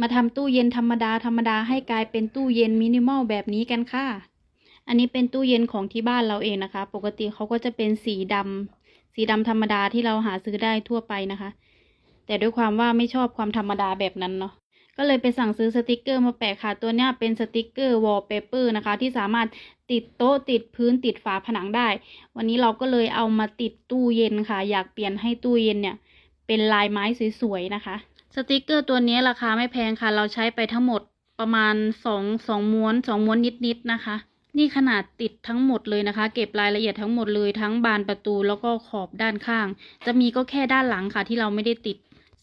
มาทำตู้เย็นธรรมดาธรรมดาให้กลายเป็นตู้เย็นมินิมอลแบบนี้กันค่ะ อันนี้เป็นตู้เย็นของที่บ้านเราเองนะคะ ปกติเขาก็จะเป็นสีดำสีดำธรรมดาที่เราหาซื้อได้ทั่วไปนะคะ แต่ด้วยความว่าไม่ชอบความธรรมดาแบบนั้นเนาะก็เลยไปสั่งซื้อสติกเกอร์มาแปะค่ะ ตัวนี้เป็นสติกเกอร์วอลเปเปอร์นะคะ ที่สามารถติดโต๊ะติดพื้นติดฝาผนังได้ วันนี้เราก็เลยเอามาติดตู้เย็นค่ะ อยากเปลี่ยนให้ตู้เย็นเนี่ย เป็นลายไม้สวยๆนะคะ สติกเกอร์ตัวนี้ราคาไม่แพงค่ะ เราใช้ไปทั้งหมดประมาณสองสองม้วนสองม้วนนิดๆนะคะ นี่ขนาดติดทั้งหมดเลยนะคะ เก็บรายละเอียดทั้งหมดเลยทั้งบานประตูแล้วก็ขอบด้านข้าง จะมีก็แค่ด้านหลังค่ะที่เราไม่ได้ติด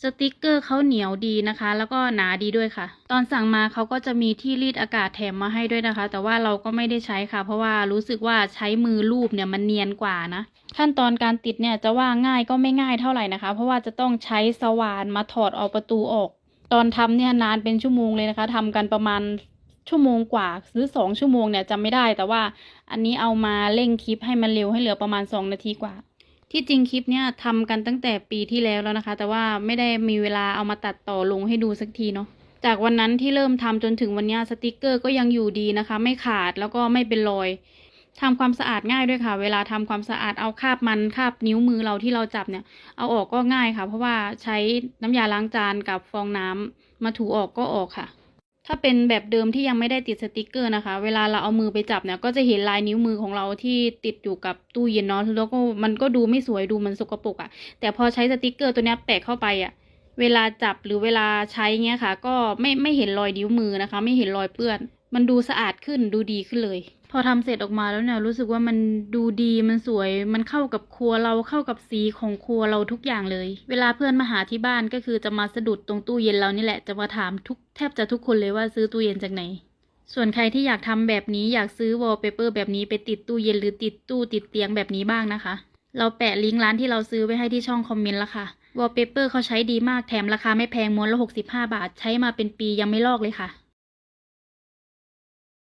สติกเกอร์เขาเหนียวดีนะคะ แล้วก็หนาดีด้วยค่ะ ตอนสั่งมาเขาก็จะมีที่รีดอากาศแถมมาให้ด้วยนะคะ แต่ว่าเราก็ไม่ได้ใช้ค่ะ เพราะว่ารู้สึกว่าใช้มือลูบเนี่ยมันเนียนกว่านะ ขั้นตอนการติดเนี่ยจะว่าง่ายก็ไม่ง่ายเท่าไหร่นะคะ เพราะว่าจะต้องใช้สว่านมาถอดเอาประตูออก ตอนทำเนี่ยนานเป็นชั่วโมงเลยนะคะทำกันประมาณชั่วโมงกว่าหรือสองชั่วโมงเนี่ยจำไม่ได้ แต่ว่าอันนี้เอามาเร่งคลิปให้มันเร็วให้เหลือประมาณสองนาทีกว่า ที่จริงคลิปเนี่ยทำกันตั้งแต่ปีที่แล้วแล้วนะคะ แต่ว่าไม่ได้มีเวลาเอามาตัดต่อลงให้ดูสักทีเนาะจากวันนั้นที่เริ่มทำจนถึงวันนี้สติกเกอร์ก็ยังอยู่ดีนะคะ ไม่ขาดแล้วก็ไม่เป็นรอยทำความสะอาดง่ายด้วยค่ะ เวลาทำความสะอาดเอาคราบมันคราบนิ้วมือเราที่เราจับเนี่ย เอาออกก็ง่ายค่ะ เพราะว่าใช้น้ำยาล้างจานกับฟองน้ำมาถูออกก็ออกค่ะ ถ้าเป็นแบบเดิมที่ยังไม่ได้ติดสติกเกอร์นะคะ เวลาเราเอามือไปจับเนี่ย ก็จะเห็นลายนิ้วมือของเราที่ติดอยู่กับตู้เย็นเนาะแล้วก็มันก็ดูไม่สวยดูมันสกปรกอะ่ะ แต่พอใช้สติกเกอร์ตัวนี้แปะเข้าไปอะ่ะ เวลาจับหรือเวลาใช้เงี้ยค่ะ ก็ไม่ไม่เห็นรอยนิ้วมือนะคะ ไม่เห็นรอยเปื้อน มันดูสะอาดขึ้นดูดีขึ้นเลย อทำเสร็จออกมาแล้วเนี่ยรู้สึกว่ามันดูดีมันสวย มันเข้ากับครัวเราเข้ากับสีของครัวเราทุกอย่างเลย เวลาเพื่อนมาหาที่บ้านก็คือจะมาสะดุดตรงตู้เย็นเรานี่แหละจะมาถามทุกแทบจะทุกคนเลยว่าซื้อตู้เย็นจากไหน ส่วนใครที่อยากทำแบบนี้อยากซื้อวอลเปเปอร์แบบนี้ไปติดตู้เย็นหรือติดตู้ติดเตียงแบบนี้บ้างนะคะ เราแปะลิงก์ร้านที่เราซื้อไว้ให้ที่ช่องคอมเมนต์แล้วค่ะวอลเปเปอร์เขาใช้ดีมากแถมราคาไม่แพงม้วนละ65 บาท ใช้มาเป็นปียังไม่ลอกเลยค่ะ